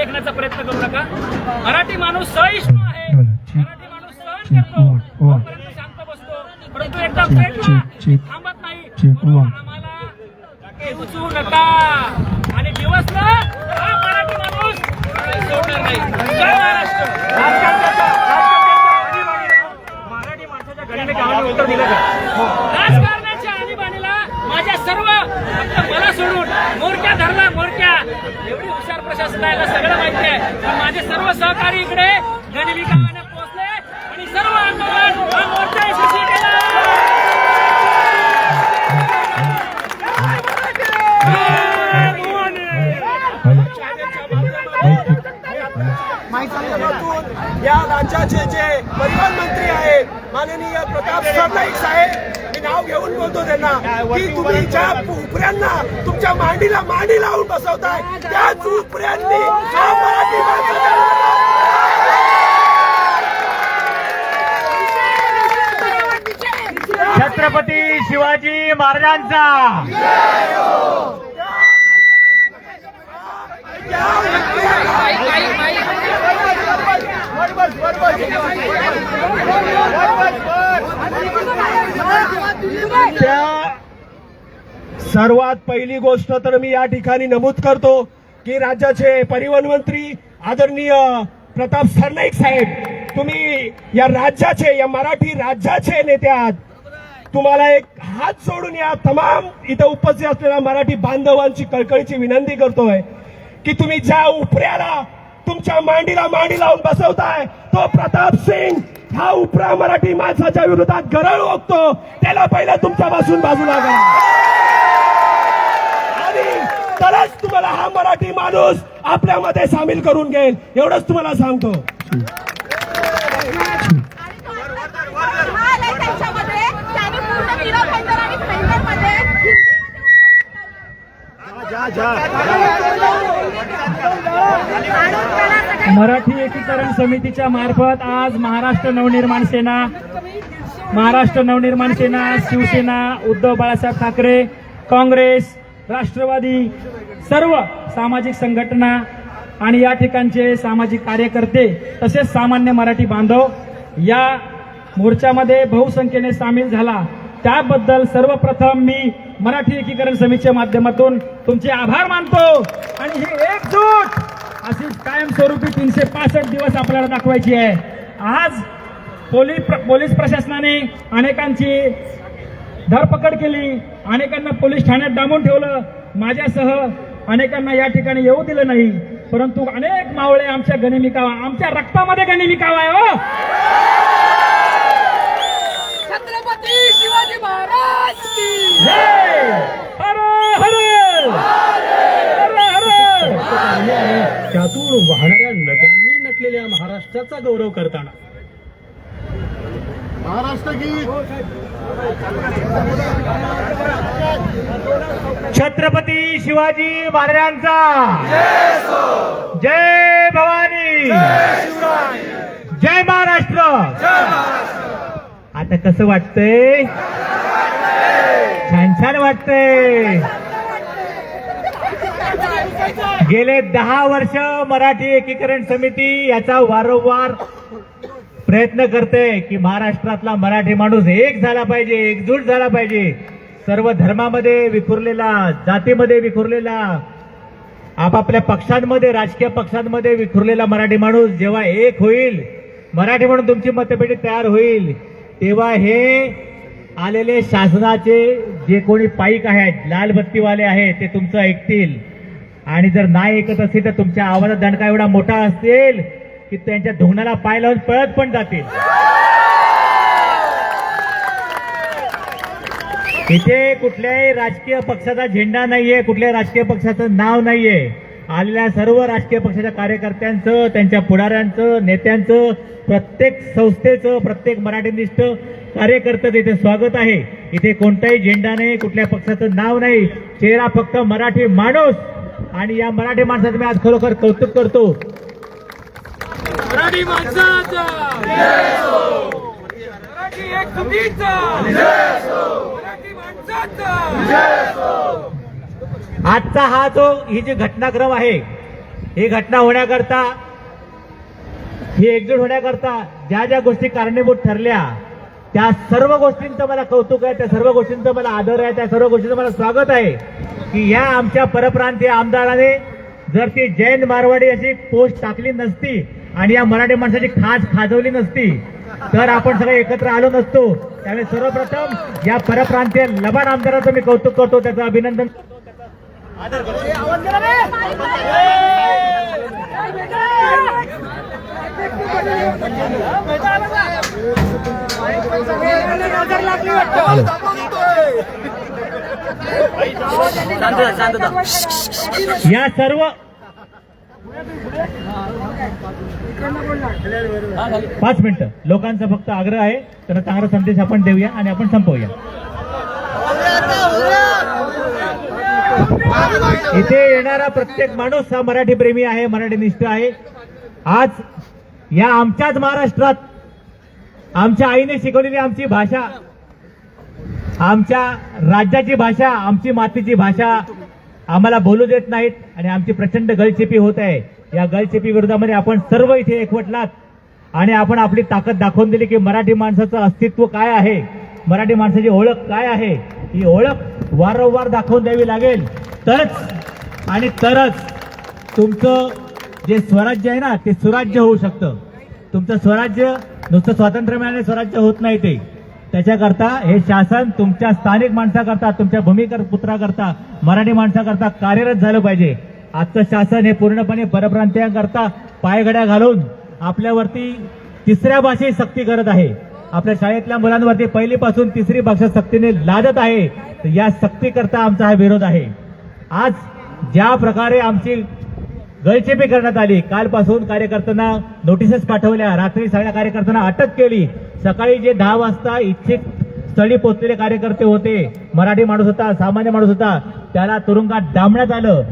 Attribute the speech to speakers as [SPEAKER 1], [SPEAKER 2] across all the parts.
[SPEAKER 1] लेखण्याचा प्रयत्न करू नका. मराठी माणूस सहिष्णू आहे. मराठी माणूस सहन करतो. शांत बसतो परंतु एकदा थांबत नाही. आम्हाला नका. आणि दिवस हा मराठी माणूस सोडणार नाही. जय महाराष्ट्र.
[SPEAKER 2] मराठी माणसाच्या गणित गावाने उत्तर दिलं का?
[SPEAKER 1] माझ्या सर्व फक्त मला सोडून मोरक्या धरला मोरक्या एवढी हुशार प्रशासन आहे सगळं माहिती आहे. पण माझे सर्व सहकारी इकडे गणविकाने पोहोचले आणि सर्व आंदोलन हा मोर्चा यशस्वी केला.
[SPEAKER 3] या राज्याचे जे परिवहन मंत्री आहेत माननीय प्रताप सरनाईक साहेब मी नाव घेऊन बोलतो त्यांना की तुम्ही ज्या उपऱ्यांना तुमच्या मांडीला मांडी लावून बसवताय त्याच उपऱ्यांनी हा
[SPEAKER 2] छत्रपती शिवाजी महाराजांचा.
[SPEAKER 3] त्या सर्वात पहिली गोष्ट तर मी या ठिकाणी नमूद करतो की राज्याचे परिवहन मंत्री आदरणीय प्रताप सरनाईक साहेब तुम्ही या राज्याचे या मराठी राज्याचे नेते आहात. तुम्हाला एक हात सोडून या तमाम इथं उपस्थित असलेल्या मराठी बांधवांची कळकळीची विनंती करतोय की तुम्ही ज्या उपऱ्याला तुमच्या मांडीला मांडी लावून बसवताय तो प्रताप सिंग हा उपरा मराठी माणसाच्या विरोधात गरळ ओकतो. त्याला पहिला तुमच्यापासून बाजूला करा तरच तुम्हाला हा मराठी माणूस आपल्यामध्ये सामील करून घेईल. एवढंच तुम्हाला सांगतो.
[SPEAKER 1] मराठी एकीकरण समितीच्या मार्फत आज महाराष्ट्र नवनिर्माण सेना महाराष्ट्र नवनिर्माण सेना शिवसेना उद्धव बाळासाहेब ठाकरे काँग्रेस राष्ट्रवादी सर्व सामाजिक संघटना आणि या ठिकाणचे सामाजिक कार्यकर्ते तसेच सामान्य मराठी बांधव या मोर्चामध्ये बहुसंख्येने सामील झाला. त्याबद्दल सर्वप्रथम मी मराठी एकीकरण समितीच्या माध्यमातून तुमचे आभार मानतो. आणि ही एकजूट अशी कायमस्वरूपी तीनशे पासष्ट दिवस आपल्याला दाखवायची आहे. आज पोलीस प्र- पोलीस प्रशासनाने अनेकांची धरपकड केली. अनेकांना पोलीस ठाण्यात डांबून ठेवलं. माझ्यासह अनेकांना या ठिकाणी येऊ दिलं नाही. परंतु अनेक मावळे आमच्या गणिमिकावा आमच्या रक्तामध्ये गणिमिकावा आहे हो.
[SPEAKER 4] छत्रपती शिवाजी महाराज की
[SPEAKER 1] जय! हर हर! हर हर!
[SPEAKER 2] त्यातून वाहणाऱ्या नद्यांनी नटलेल्या महाराष्ट्राचा गौरव करताना. महाराष्ट्र की छत्रपती शिवाजी महाराजांचा. जय भवानी. जय महाराष्ट्र. आता कसं वाटतंय? छान छान वाटतंय. गेले दहा वर्ष मराठी एकीकरण समिती याचा वारंवार प्रयत्न करते की महाराष्ट्रातला मराठी माणूस एक झाला पाहिजे एकजूट झाला पाहिजे. सर्व धर्मामध्ये विखुरलेला जातीमध्ये विखुरलेला आपापल्या पक्षांमध्ये राजकीय पक्षांमध्ये विखुरलेला मराठी माणूस जेव्हा एक होईल मराठी म्हणून तुमची मतपेटी तयार होईल तेव्हा हे आलेले शासनाचे जे कोणी पाईक आहेत लाल बत्तीवाले आहेत ते तुमचं ऐकतील. आणि जर नाही ऐकत असतील तर तुमच्या आवाजात दणका एवढा मोठा असेल की त्यांच्या धुण्याला पाय लावून पळत पण जातील. इथे कुठल्याही राजकीय पक्षाचा झेंडा नाहीये कुठल्याही राजकीय पक्षाचं नाव नाहीये. आलेल्या सर्व राजकीय पक्षाच्या कार्यकर्त्यांचं त्यांच्या पुढाऱ्यांचं नेत्यांचं प्रत्येक संस्थेचं प्रत्येक मराठीनिष्ठ कार्यकर्त्याचं इथे स्वागत आहे. इथे कोणताही झेंडा नाही कुठल्या पक्षाचं नाव नाही. चेहरा फक्त मराठी माणूस. आणि या मराठी माणसाचं मी आज खरोखर कौतुक करतो.
[SPEAKER 1] मराठी माणसाचा. मराठी एकजुटीचा मराठी माणसाचा.
[SPEAKER 2] आजचा हा जो ही जी घटनाक्रम आहे ही घटना होण्याकरता ही एकजूट होण्याकरता ज्या ज्या गोष्टी कारणीभूत ठरल्या त्या सर्व गोष्टींचं मला कौतुक आहे त्या सर्व गोष्टींचं मला आदर आहे त्या सर्व गोष्टींचं मला स्वागत आहे की या आमच्या परप्रांतीय आमदाराने जर ती जैन मारवाडी अशी पोस्ट टाकली नसती आणि या मराठी माणसाची खाज खाजवली नसती. तर आपण सगळे एकत्र आलो नसतो. त्यामुळे सर्वप्रथम या परप्रांतीय लबाड आमदाराचं मी कौतुक करतो. त्याचं अभिनंदन या सर्व पाच मिनिटं. लोकांचा फक्त आग्रह आहे तर चांगला संदेश आपण देऊया आणि आपण संपवूया. इथे येणारा प्रत्येक माणूस हा मराठी प्रेमी आहे मराठी निष्ठ आहे. आज या आमच्याच महाराष्ट्रात आमच्या आईने शिकवलेली आमची भाषा आमच्या राज्याची भाषा आमची मातीची भाषा आम्हाला बोलू देत नाहीत आणि आमची प्रचंड गळचेपी होत आहे. या गळचेपी विरोधामध्ये आपण सर्व इथे एकवटलात आणि आपण आपली ताकद दाखवून दिली की मराठी माणसाचं अस्तित्व काय आहे? मराठी माणसाची ओळख काय आहे? ही ओळख वारंवार दाखवून द्यावी लागेल. तरच आणि तरच तुमचं जे स्वराज्य आहे ना ते सुराज्य होऊ शकतं. तुमचं स्वराज्य नुसतं स्वातंत्र्य मिळाले स्वराज्य होत नाही ते. त्याच्याकरता हे शासन तुमच्या स्थानिक माणसाकरता तुमच्या भूमिकर पुत्राकरता मराठी माणसाकरता कार्यरत झालं पाहिजे. आजचं शासन हे पूर्णपणे परप्रांतीयांकरता पायघड्या घालून आपल्यावरती तिसऱ्या भाषेत सक्ती करत आहे. आपल्या शाळेतल्या मुलांवरती पहिलीपासून तिसरी भाषा सक्तीने लादत आहे. तर या सक्तीकरता आमचा हा विरोध आहे. आज ज्या प्रकारे आमची गळचेपी करण्यात आली. कालपासून कार्यकर्त्यांना नोटिसेस पाठवल्या. रात्री सगळ्या कार्यकर्त्यांना अटक केली. सकाळी जे दहा वाजता इच्छित स्थळी पोहोचलेले कार्यकर्ते होते मराठी माणूस होता सामान्य माणूस होता त्याला तुरुंगात डांबण्यात आलं.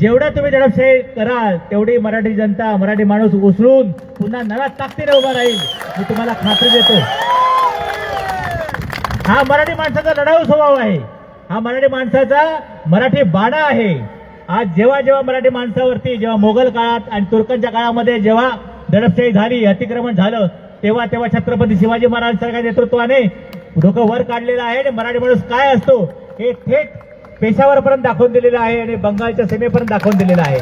[SPEAKER 2] जेवढं तुम्ही दडपशाही कराल तेवढी मराठी जनता मराठी माणूस उसळून पुन्हा नव्या ताकदीने उभा राहील. मी तुम्हाला खात्री देतो. हा मराठी माणसाचा लढाऊ स्वभाव आहे. हा मराठी माणसाचा मराठी बाणा आहे. आज जेव्हा जेव्हा मराठी माणसावरती जेव्हा मोगल काळात आणि तुर्कांच्या काळामध्ये जेव्हा दडपशाही झाली अतिक्रमण झालं तेव्हा तेव्हा छत्रपती शिवाजी महाराज सरकार नेतृत्वाने डोकं वर काढलेलं आहे आणि मराठी माणूस काय असतो हे थेट पेशावरपर्यंत दाखवून दिलेलं आहे आणि बंगालच्या सीमेपर्यंत दाखवून दिलेलं आहे.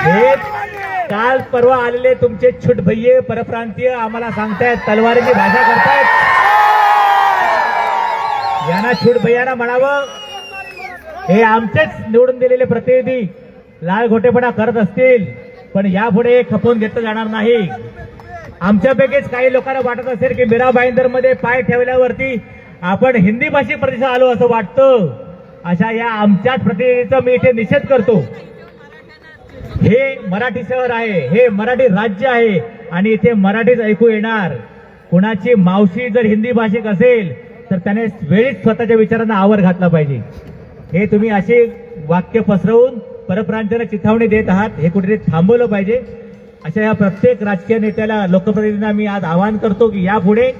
[SPEAKER 2] हे काल परवा आलेले तुमचे छुट भैये परप्रांतीय आम्हाला सांगतायत तलवारीची भाषा करतायत. यांना छूट भैयाना म्हणावं हे आमचेच निवडून दिलेले प्रतिनिधी लाल घोटेपणा करत असतील पण यापुढे खपवून घेतलं जाणार नाही. आमच्यापैकीच काही लोकांना वाटत असेल की मीरा भाईंदरमध्ये पाय ठेवल्यावरती आपण हिंदी भाषिक प्रदेशात आलो असं वाटतं. अशा या आमच्याच प्रतिनिधीचा मी इथे निषेध करतो. हे मराठी शहर आहे हे मराठी राज्य आहे आणि इथे मराठीच ऐकू येणार. कुणाची मावशी जर हिंदी भाषिक असेल तर त्याने वेळीच स्वतःच्या विचारांना आवर घातला पाहिजे. हे तुम्ही असे वाक्य पसरवून परप्रांतांना चिथावणी देत आहात हे कुठेतरी थांबवलं पाहिजे. अशा या प्रत्येक राजकीय नेत्याला लोकप्रतिनिधींना मी आज आवाहन करतो की यापुढे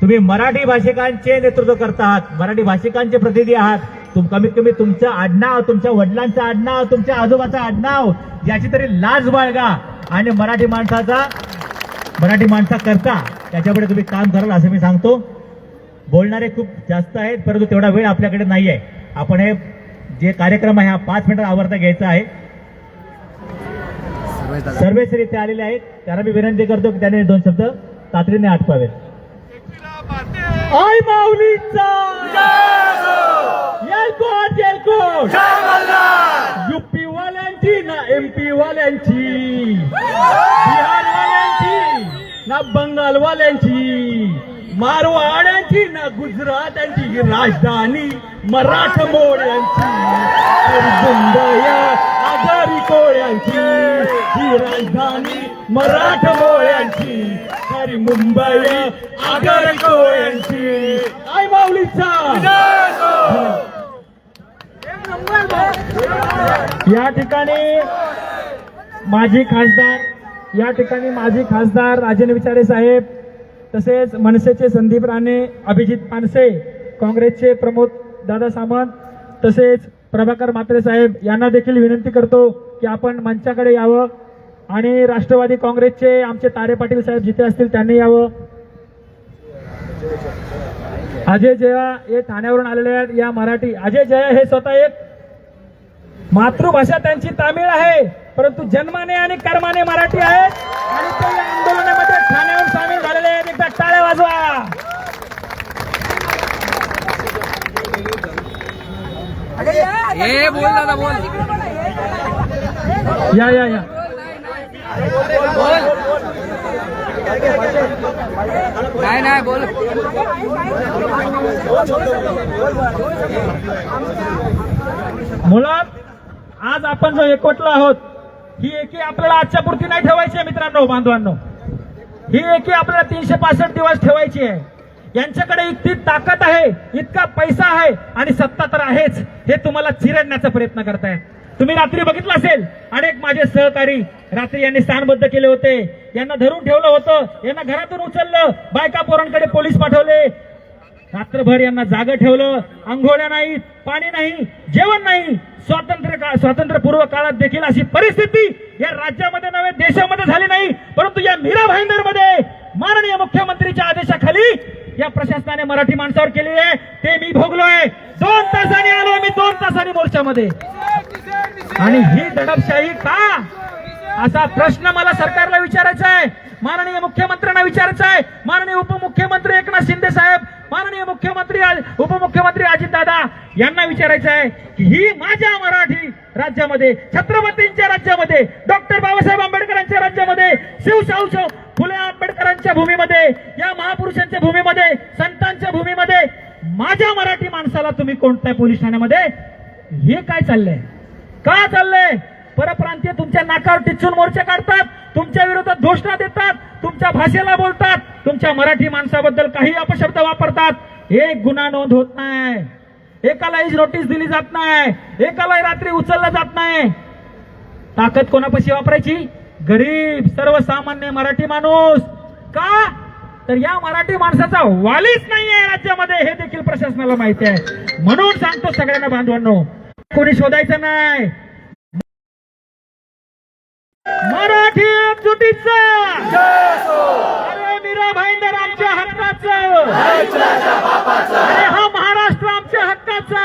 [SPEAKER 2] तुम्ही मराठी भाषिकांचे नेतृत्व करता आहात मराठी भाषिकांचे प्रतिनिधी आहात तुम कमीत कमी तुमचं आडनाव तुमच्या वडिलांचं आडनाव तुमच्या आजोबाचं आडनाव याची तरी लाज बाळगा. आणि मराठी माणसाचा मराठी माणसा करता त्याच्यापुढे तुम्ही काम कराल असं मी सांगतो. बोलणारे खूप जास्त आहेत परंतु तेवढा वेळ आपल्याकडे नाही आहे आपण हे जे कार्यक्रम आहे हा पाच मिनिटात आवरता घ्यायचा आहे. सर्वेश्वर इथे आलेले आहेत. त्यांना मी विनंती करतो की त्याने दोन शब्द तातडीने आटपावेत. आय माऊलीचा! येलकोट येलकोट युपी वाल्यांची ना एमपी वाल्यांची बिहार वाल्यांची ना बंगाल वाल्यांची मारवाड्यांची ना गुजरात्यांची राजधानी मराठमोळ्यांची. आजारी कोळ्यांची. ही राजधानी मराठमोळ्यांची. अरे मुंबई आगरी कोळ्यांची. आय माऊलीचा. या ठिकाणी माजी खासदार या ठिकाणी माजी खासदार राजन विचारे साहेब तसेच मनसेचे संदीप राणे अभिजित पानसे काँग्रेसचे प्रमोद दादा सामंत तसेच
[SPEAKER 1] प्रभाकर म्हात्रे साहेब यांना देखील विनंती करतो की आपण मंचाकडे यावं आणि राष्ट्रवादी काँग्रेसचे आमचे तारे पाटील साहेब जिथे असतील त्यांनी यावं. अजय जया हे ठाण्यावरून आलेले आहेत या मराठी अजय जया हे स्वतः एक मातृभाषा त्यांची तामिळ आहे परंतु जन्माने आणि कर्माने मराठी आहेत. आणि ते या आंदोलनामध्ये ठाण्यावर सामील एकदा टाळ्या वाजवा.
[SPEAKER 5] ये बोल दादा बोल.
[SPEAKER 1] या या या.
[SPEAKER 5] नाही नाही बोल.
[SPEAKER 1] आज आपण जो एकवटलो आहोत ही एकी आपल्याला आजच्या पुरती नाही ठेवायची मित्रांनो बांधवांनो. ही एकी आपल्याला तीनशे पासष्ट दिवस ठेवायची आहे. यांच्याकडे इतकी ताकद आहे इतका पैसा आहे आणि सत्ता तर आहेच हे तुम्हाला चिरडण्याचा प्रयत्न करतायत. तुम्ही रात्री बघितलं असेल अनेक माझे सहकारी रात्री यांनी स्थानबद्ध केले होते. यांना धरून ठेवलं होतं यांना घरातून उचललं बायका पोरांकडे पोलीस पाठवले. रात्रभर यांना जाग ठेवलं. आंघोळ्या नाहीत पाणी नाही जेवण नाही. स्वातंत्र्य काळ स्वातंत्र्यपूर्व काळात देखील अशी परिस्थिती या राज्यामध्ये नव्हे देशामध्ये झाली नाही. परंतु या मीरा भाईंदरमध्ये माननीय मुख्यमंत्रीच्या आदेशाखाली या प्रशासनाने मराठी माणसावर केली आहे. ते मी भोगलोय. दोन तासांनी आलो मी दोन तासांनी मोर्चामध्ये. आणि ही दडपशाही का? असा प्रश्न मला सरकारला विचारायचा आहे. माननीय मुख्यमंत्र्यांना विचारायचं आहे. माननीय उपमुख्यमंत्री एकनाथ शिंदे साहेब माननीय मुख्यमंत्री उपमुख्यमंत्री अजितदादा यांना विचारायचं आहे की ही माझ्या मराठी राज्यामध्ये छत्रपतींच्या राज्यामध्ये डॉक्टर बाबासाहेब आंबेडकरांच्या राज्यामध्ये शिवशाहू शाहू फुले आंबेडकरांच्या भूमीमध्ये या महापुरुषांच्या भूमीमध्ये संतांच्या भूमीमध्ये माझ्या मराठी माणसाला तुम्ही कोणत्या पोलीस ठाण्यामध्ये? हे काय चाललंय? का चाललंय? परप्रांतीय तुमच्या नाकावर टिचून मोर्चे काढतात? तुमच्या विरोधात घोषणा देतात तुमच्या भाषेला बोलतात तुमच्या मराठी माणसाबद्दल काही अपशब्द वापरतात. एक गुन्हा नोंद होत नाही. एकालाही नोटीस दिली जात नाही. एकालाही रात्री उचललं जात नाही. ताकद कोणापाशी वापरायची? गरीब सर्वसामान्य मराठी माणूस. का? तर या मराठी माणसाचा वालीच नाही आहे राज्यामध्ये. हे देखील प्रशासनाला माहिती आहे. म्हणून सांगतो सगळ्यांना बांधवांनो कोणी शोधायचं नाही. मराठी एकजुटीचा अरे मीरा भाईंदर आमच्या हक्काचा हो. अरे हा महाराष्ट्र आमच्या हक्काचा.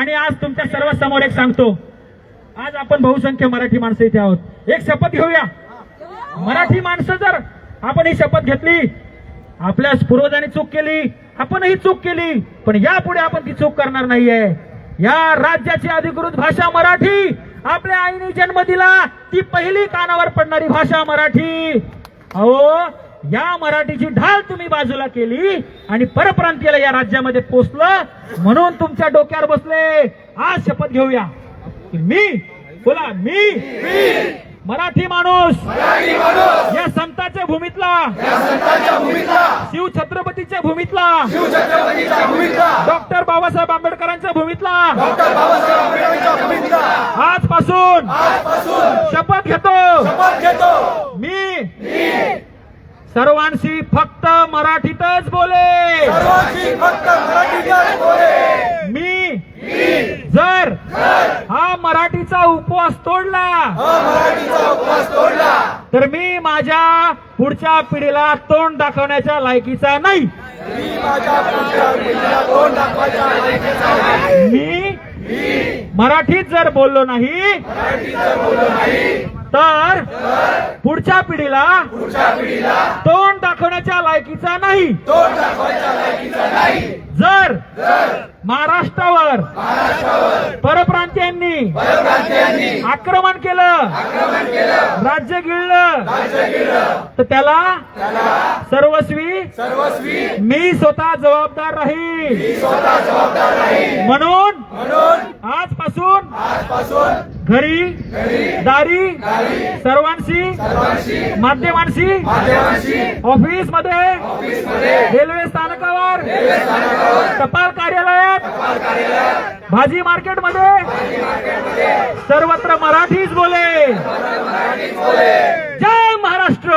[SPEAKER 1] आणि आज तुमच्या सर्व समोर एक सांगतो. आज आपण बहुसंख्य मराठी माणसं इथे आहोत. एक शपथ घेऊया. मराठी माणसं जर आपण ही शपथ घेतली आपल्या पूर्वजांनी चूक केली आपणही चूक केली पण यापुढे आपण ती चूक करणार नाहीये. या राज्याची अधिकृत भाषा मराठी. आपल्या आईने जन्म दिला ती पहिली कानावर पडणारी भाषा मराठी. अहो या मराठीची ढाल तुम्ही बाजूला केली आणि परप्रांतीला या राज्यामध्ये पोचलं म्हणून तुमच्या डोक्यावर बसले. आज शपथ घेऊया. की मी बोला मी. मराठी माणूस. या संतांच्या भूमीतला. शिव छत्रपतीच्या भूमीतला. डॉक्टर बाबासाहेब आंबेडकरांच्या भूमीतला. आजपासून शपथ घेतो. मी सर्वांशी फक्त मराठीतच बोले. मी जर हा मराठीचा उपवास तोडला. तर मी माझ्या पुढच्या पिढीला तोंड दाखवण्याच्या लायकीचा नाही. मी मराठीत जर बोललो नाही तर पुढच्या पिढीला तोंड दाखवण्याच्या लायकीचा नाही. जर महाराष्ट्रावर परप्रांतीयांनी आक्रमण केलं राज्य गिळलं तर त्याला सर्वस्वी मी स्वतः जबाबदार राहील. म्हणून आजपासून घरी दारी सर्वांशी माध्यमांशी ऑफिसमध्ये रेल्वे स्थानकावर टपाल कार्यालयात भाजी मार्केटमध्ये सर्वत्र मराठीच बोले. जय महाराष्ट्र!